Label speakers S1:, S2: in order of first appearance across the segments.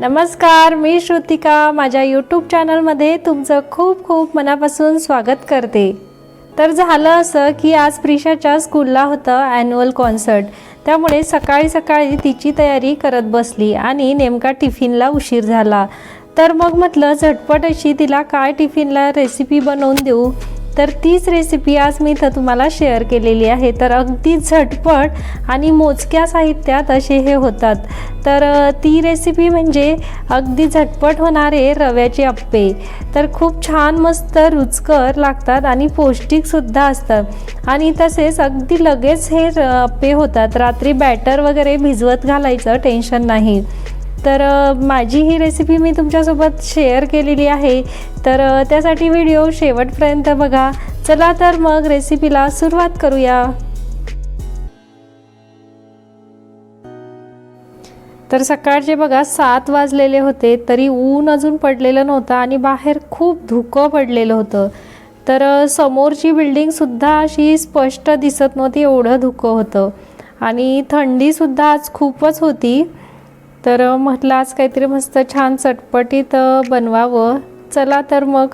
S1: नमस्कार मी श्रुतिका. माझ्या यूट्यूब चॅनलमध्ये तुमचं खूप खूप मनापासून स्वागत करते. तर झालं असं की आज प्रिशाच्या स्कूलला होतं ॲन्युअल कॉन्सर्ट त्यामुळे सकाळी सकाळी तिची तयारी करत बसली आणि नेमका टिफिनला उशीर झाला. तर मग म्हटलं झटपट अशी तिला काय टिफिनला रेसिपी बनवून देऊ? तर तीच रेसिपी आज मी इथं तुम्हाला शेअर केलेली आहे. तर अगदी झटपट आणि मोजक्या साहित्यात असे हे होतात. तर ती रेसिपी म्हणजे अगदी झटपट होणारे रव्याचे अप्पे तर खूप छान मस्त रुचकर लागतात आणि पौष्टिकसुद्धा असतात आणि तसेच अगदी लगेच हे र- अप्पे होतात. रात्री बॅटर वगैरे भिजवत घालायचं टेन्शन नाही. तर माझी ही रेसिपी मी तुमच्यासोबत शेअर केलेली आहे. तर त्यासाठी व्हिडिओ शेवटपर्यंत बघा. चला तर मग रेसिपीला सुरुवात करूया. तर सकाळचे बघा सात वाजलेले होते. तरी ऊन अजून पडलेलं नव्हतं आणि बाहेर खूप धुकं पडलेलं होतं. तर समोरची बिल्डिंगसुद्धा अशी स्पष्ट दिसत नव्हती एवढं धुकं होतं. आणि थंडीसुद्धा आज खूपच होती. तर म्हटलं आज काहीतरी मस्त छान चटपटीत बनवावं. चला तर मग.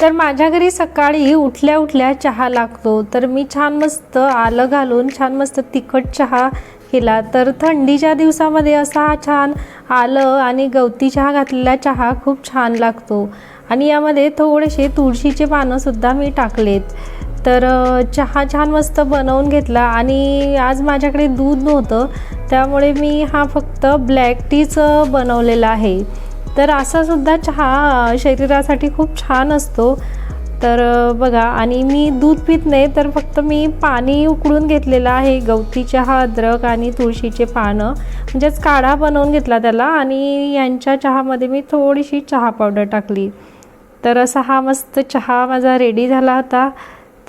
S1: तर माझ्या घरी सकाळी उठल्या उठल्या चहा लागतो. तर मी छान मस्त आलं घालून छान मस्त तिखट चहा केला. तर थंडीच्या दिवसामध्ये असा हा छान आलं आणि गवती चहा घातलेला चहा खूप छान लागतो. आणि यामध्ये थोडेसे तुळशीचे पानंसुद्धा मी टाकलेत. तर चहा छान मस्त बनवून घेतला आणि आज माझ्याकडे दूध नव्हतं. त्यामुळे मी हा फक्त ब्लॅक टीच बनवलेला आहे. तर असासुद्धा चहा शरीरासाठी खूप छान असतो. तर बघा आणि मी दूध पित नाही तर फक्त मी पाणी उकळून घेतलेलं आहे. गवती चहा अद्रक आणि तुळशीचे पानं. म्हणजेच काढा बनवून घेतला त्याला आणि यांच्या चहामध्ये मी थोडीशी चहा पावडर टाकली. तर असा हा मस्त चहा माझा रेडी झाला होता.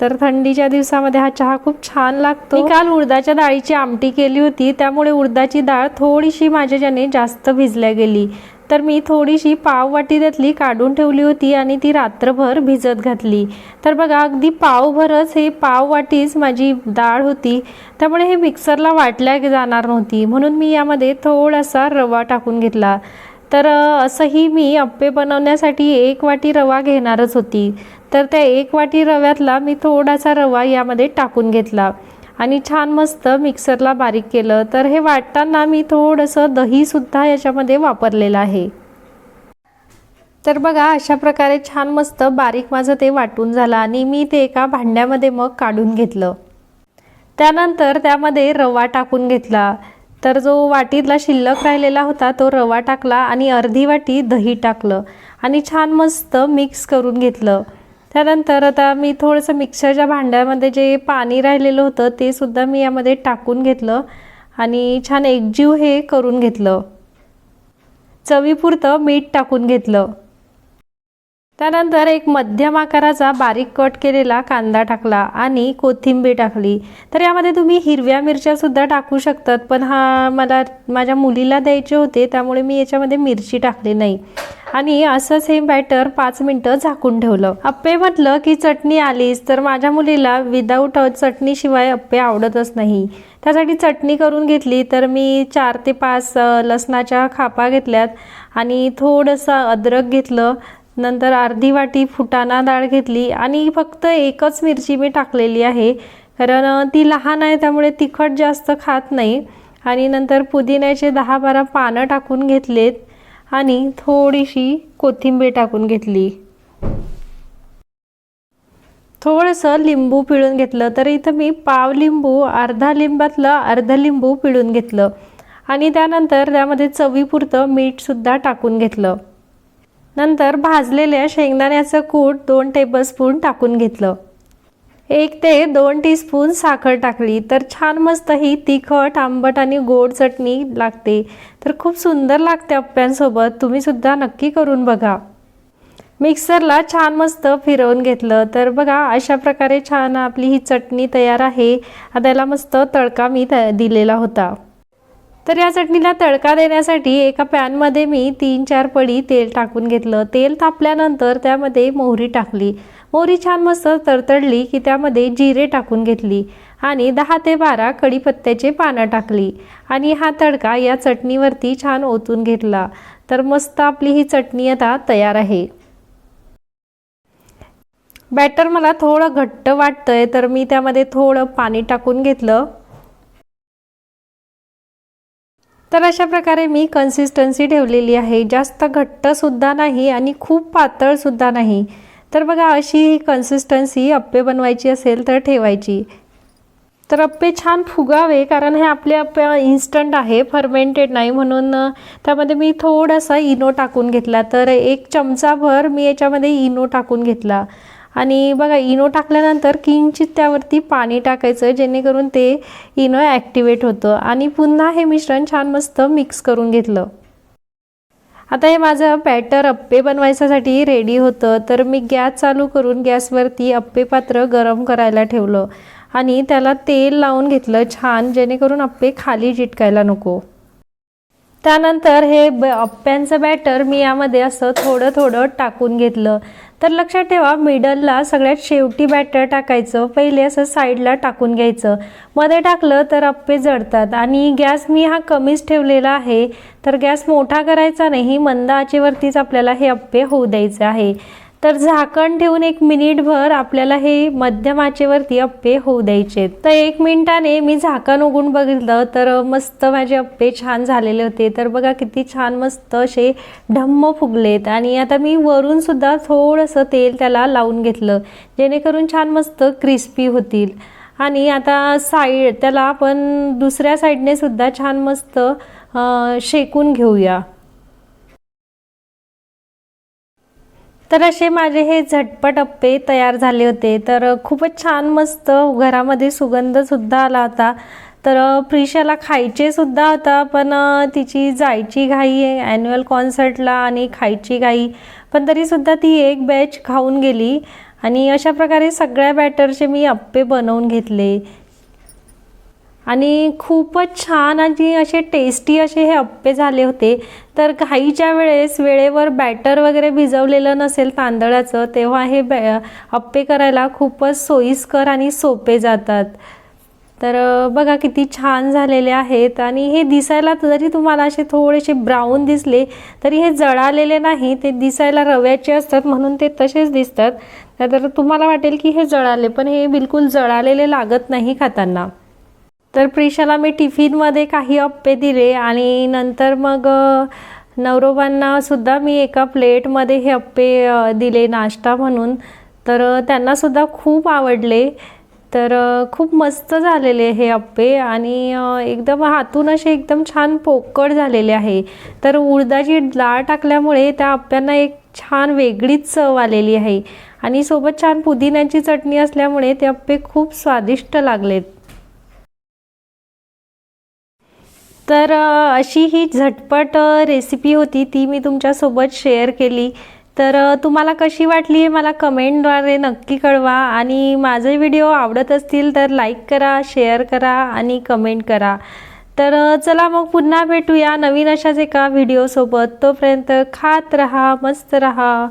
S1: तर थंडीच्या दिवसामध्ये हा चहा खूप छान लागतो. मी काल उडदाच्या डाळीची आमटी केली होती त्यामुळे उडदाची डाळ थोडीशी माझ्याच्याने जास्त भिजल्या गेली. तर मी थोडीशी पाव वाटी त्यातली काढून ठेवली होती आणि ती रात्रभर भिजत घातली. तर बघा अगदी पावभरच हे पाव वाटीच माझी डाळ होती. त्यामुळे हे मिक्सरला वाटल्या जाणार नव्हती. म्हणून मी यामध्ये थोडासा रवा टाकून घेतला. तर असंही मी अप्पे बनवण्यासाठी एक वाटी रवा घेणारच होती. तर त्या एक वाटी रव्यातला मी थोडासा रवा यामध्ये टाकून घेतला आणि छान मस्त मिक्सरला बारीक केलं. तर हे वाटताना मी थोडंसं दहीसुद्धा याच्यामध्ये वापरलेलं आहे. तर बघा अशा प्रकारे छान मस्त बारीक माझं ते वाटून झालं आणि मी ते एका भांड्यामध्ये मग काढून घेतलं. त्यानंतर त्यामध्ये रवा टाकून घेतला. तर जो वाटीतला शिल्लक राहिलेला होता तो रवा टाकला आणि अर्धी वाटी दही टाकलं आणि छान मस्त मिक्स करून घेतलं. त्यानंतर आता मी थोडंसं मिक्सरच्या भांड्यामध्ये जे पाणी राहिलेलं होतं ते सुद्धा मी यामध्ये टाकून घेतलं आणि छान एकजीव हे करून घेतलं. चवीपुरतं मीठ टाकून घेतलं. त्यानंतर एक मध्यम आकाराचा बारीक कट केलेला कांदा टाकला आणि कोथिंबीर टाकली. तर यामध्ये तुम्ही हिरव्या मिरच्या सुद्धा टाकू शकतात पण हा मला माझ्या मुलीला द्यायचे होते त्यामुळे मी याच्यामध्ये मिरची टाकली नाही. आणि असंच हे बॅटर पाच मिनटं झाकून ठेवलं. अप्पे म्हटलं की चटणी आलीच तर माझ्या मुलीला विदाऊट चटणीशिवाय अप्पे आवडतच नाही. त्यासाठी चटणी करून घेतली तर मी चार ते पाच लसणाच्या खापा घेतल्यात आणि थोडंसं अद्रक घेतलं. नंतर अर्धी वाटी फुटाणा डाळ घेतली आणि फक्त एकच मिरची मी टाकलेली आहे. कारण ती लहान आहे त्यामुळे तिखट जास्त खात नाही. आणि नंतर पुदिन्याचे दहा बारा पानं टाकून घेतलेत आणि थोडीशी कोथिंबीर टाकून घेतली. थोडंसं लिंबू पिळून घेतलं तर इथं मी पाव लिंबू अर्धा लिंबातलं अर्ध लिंबू पिळून घेतलं. आणि त्यानंतर त्यामध्ये चवीपुरतं मीठसुद्धा टाकून घेतलं. नंतर भाजलेल्या शेंगदाण्याचं कूट दोन टेबलस्पून टाकून घेतलं. एक ते दोन टीस्पून साखर टाकली तर छान मस्त ही तिखट आंबट आणि गोड चटणी लागते. तर खूप सुंदर लागते अप्प्यांसोबत. तुम्हीसुद्धा नक्की करून बघा. मिक्सरला छान मस्त फिरवून घेतलं. तर बघा अशा प्रकारे छान आपली ही चटणी तयार आहे. त्याला मस्त तडका मी दिलेला होता. तर या चटणीला तडका देण्यासाठी एका पॅनमध्ये मी तीन चार पडी तेल टाकून घेतलं. तेल तापल्यानंतर त्यामध्ये मोहरी टाकली. मोहरी छान मस्त तरतडली की त्यामध्ये जिरे टाकून घेतली आणि दहा ते बारा कढीपत्त्याचे पानं टाकली आणि हा तडका या चटणीवरती छान ओतून घेतला. तर मस्त आपली ही चटणी आता तयार आहे. बॅटर मला थोडं घट्ट वाटतंय तर मी त्यामध्ये थोडं पाणी टाकून घेतलं. तर अशा प्रकारे मी कन्सिस्टन्सी ठेवलेली आहे. जास्त घट्टसुद्धा नाही आणि खूप पातळसुद्धा नाही. तर बघा अशी ही कन्सिस्टन्सी अप्पे बनवायची असेल तर ठेवायची. तर अप्पे छान फुगावे कारण हे आपले अप्पे इन्स्टंट आहे फर्मेंटेड नाही म्हणून त्यामध्ये मी थोडासा इनो टाकून घेतला. तर एक चमचाभर मी याच्यामध्ये इनो टाकून घेतला. आणि बघा इनो टाकल्यानंतर किंचित त्यावरती पाणी टाकायचं जेणेकरून ते इनो ॲक्टिवेट होतं. आणि पुन्हा हे मिश्रण छान मस्त मिक्स करून घेतलं. आता हे माझं बॅटर अप्पे बनवायच्यासाठी रेडी होतं. तर मी गॅस चालू करून गॅसवरती अप्पे पात्र गरम करायला ठेवलं. आणि त्याला तेल लावून घेतलं छान जेणेकरून अप्पे खाली चिटकायला नको. त्यानंतर हे ब अप्प्यांचं बॅटर मी यामध्ये असं थोडं थोडं टाकून घेतलं. तर लक्षात ठेवा मिडलला सगळ्यात शेवटी बॅटर टाकायचं. पहिले असं साईडला टाकून घ्यायचं. मध्ये टाकलं तर अप्पे जळतात. आणि गॅस मी हा कमीच ठेवलेला आहे. तर गॅस मोठा करायचा नाही मंद आचेवरतीच आपल्याला हे अप्पे होऊ द्यायचे आहे. तर झाकण ठेवून एक मिनिटभर आपल्याला हे मध्यम आचेवरती अप्पे होऊ द्यायचे तर एक मिनिटाने मी झाकण उघडून बघितलं तर मस्त माझे अप्पे छान झालेले होते. तर बघा किती छान मस्त असे ढम्म फुगलेत. आणि आता मी वरून सुद्धा थोडंसं तेल त्याला लावून घेतलं जेणेकरून छान मस्त क्रिस्पी होतील. आणि आता साईड त्याला आपण दुसऱ्या साईडने सुद्धा छान मस्त शेकून घेऊया. तर असे माझे हे झटपट अप्पे तयार झाले होते. तर खूपच छान मस्त घरामध्ये सुगंधसुद्धा आला होता. तर प्रिशाला खायचे सुद्धा होता पण तिची जायची घाई आहे ॲन्युअल कॉन्सर्टला आणि खायची घाई पण तरीसुद्धा ती एक बॅच खाऊन गेली. आणि अशा प्रकारे सगळ्या बॅटरचे मी अप्पे बनवून घेतले. आणि खूपच छान आणि असे टेस्टी असे हे अप्पे झाले होते. तर घाईच्या वेळेस वेळेवर बॅटर वगैरे भिजवलेलं नसेल तांदळाचं तेव्हा हे बॅ अप्पे करायला खूपच सोयीस्कर आणि सोपे जातात. तर बघा किती छान झालेले आहेत आणि हे दिसायला जरी तुम्हाला असे थोडेसे ब्राऊन दिसले तरी हे जळालेले नाही ते दिसायला रव्याचे असतात म्हणून ते तसेच दिसतात. तर तुम्हाला वाटेल की हे जळाले पण हे बिलकुल जळालेले लागत नाही खाताना. तर प्रिशाला मी टिफिनमध्ये काही अप्पे दिले आणि नंतर मग नवरोबांना सुद्धा मी एका प्लेटमध्ये हे अप्पे दिले नाश्ता म्हणून. तर त्यांनासुद्धा खूप आवडले. तर खूप मस्त झालेले हे अप्पे आणि एकदम हातून असे एकदम छान पोकळ झालेले आहे. तर उडदाची डाळ टाकल्यामुळे त्या अप्प्यांना एक छान वेगळीच चव आलेली आहे आणि सोबत छान पुदिन्याची चटणी असल्यामुळे ते अप्पे खूप स्वादिष्ट लागलेत. तर अशी ही झटपट रेसिपी होती ती मी तुमच्यासोबत शेअर केली. तर तुम्हाला कशी वाटली आहे मला कमेंटद्वारे नक्की कळवा. आणि माझे व्हिडिओ आवडत असतील तर लाईक करा शेअर करा आणि कमेंट करा. तर चला मग पुन्हा भेटूया नवीन अशाच एका व्हिडिओसोबत तोपर्यंत खात रहा मस्त रहा.